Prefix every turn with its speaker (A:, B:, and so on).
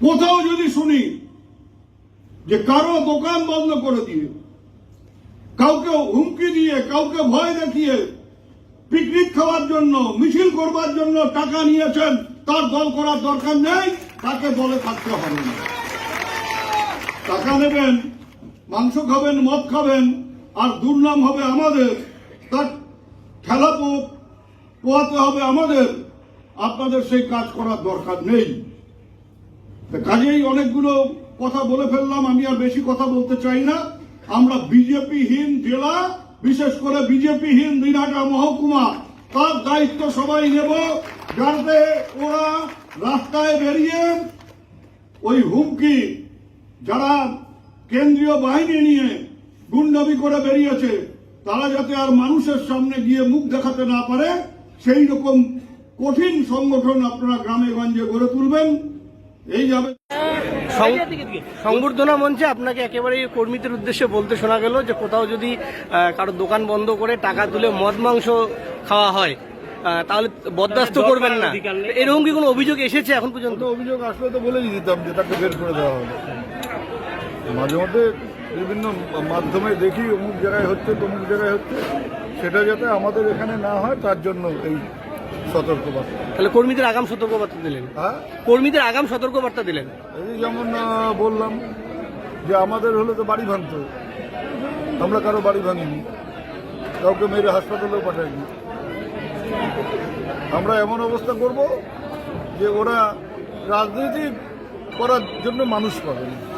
A: কোথাও যদি শুনি যে কারও দোকান বন্ধ করে দিয়ে, কাউকে হুমকি দিয়ে, কাউকে ভয় দেখিয়ে পিকনিক খাওয়ার জন্য, মিছিল করবার জন্য টাকা নিয়েছেন, তার দল করার দরকার নেই, তাকে দলে থাকতে হবে না। টাকা নেবেন, মাংস খাবেন, মদ খাবেন, আর দুর্নাম হবে আমাদের, তার পো- পোয়াতে হবে আমাদের, আপনাদের সেই কাজ করার দরকার নেই। কাজেই অনেকগুলো কথা বলে ফেললাম, আমি আর বেশি কথা বলতে চাই না। আমরা বিজেপিহীন জেলা, বিশেষ করে বিজেপিহীন দিনহাটা মহকুমা, তার দায়িত্ব সবাই নেব যাতে ওরা রাস্তায় বেরিয়ে ওই হুমকি যারা কেন্দ্রীয় বাহিনী নিয়ে গুন্ডামি করে বেরিয়েছে, তারা যাতে আর মানুষের সামনে গিয়ে মুখ দেখাতে না পারে, সেই রকম কঠিন সংগঠন আপনারা গ্রামে গঞ্জে গড়ে তুলবেন। এই
B: সংবর্ধনা মঞ্চে আপনাকে একেবারে কর্মীদের উদ্দেশ্যে বলতে শোনা গেল যে কোথাও যদি কারও দোকান বন্ধ করে টাকা তুলে মদ মাংস খাওয়া হয় তাহলে বরদাস্ত করবেন না। এরকম কি কোনো অভিযোগ এসেছে এখন পর্যন্ত?
C: অভিযোগ আসলে তো বলেই দিতাম যে তাকে বের করে দেওয়া হবে। মাঝে মধ্যে বিভিন্ন মাধ্যমে দেখি অমুক জায়গায় হচ্ছে তমুক জায়গায় হচ্ছে। সেটা যাতে আমাদের এখানে না হয় তার জন্য এই সতর্কবার্তা।
B: তাহলে কর্মীদের আগাম সতর্কবার্তা দিলেন?
C: হ্যাঁ?
B: কর্মীদের আগাম সতর্কবার্তা দিলেন?
C: এই যেমন বললাম যে আমাদের হলো তো বাড়ি ভাঙত। আমরা কারও বাড়ি ভাঙিনি। কাউকে মেরে হাসপাতালেও পাঠাইনি। আমরা এমন অবস্থা করব যে ওরা রাজনীতি করার জন্য মানুষ পাবে না।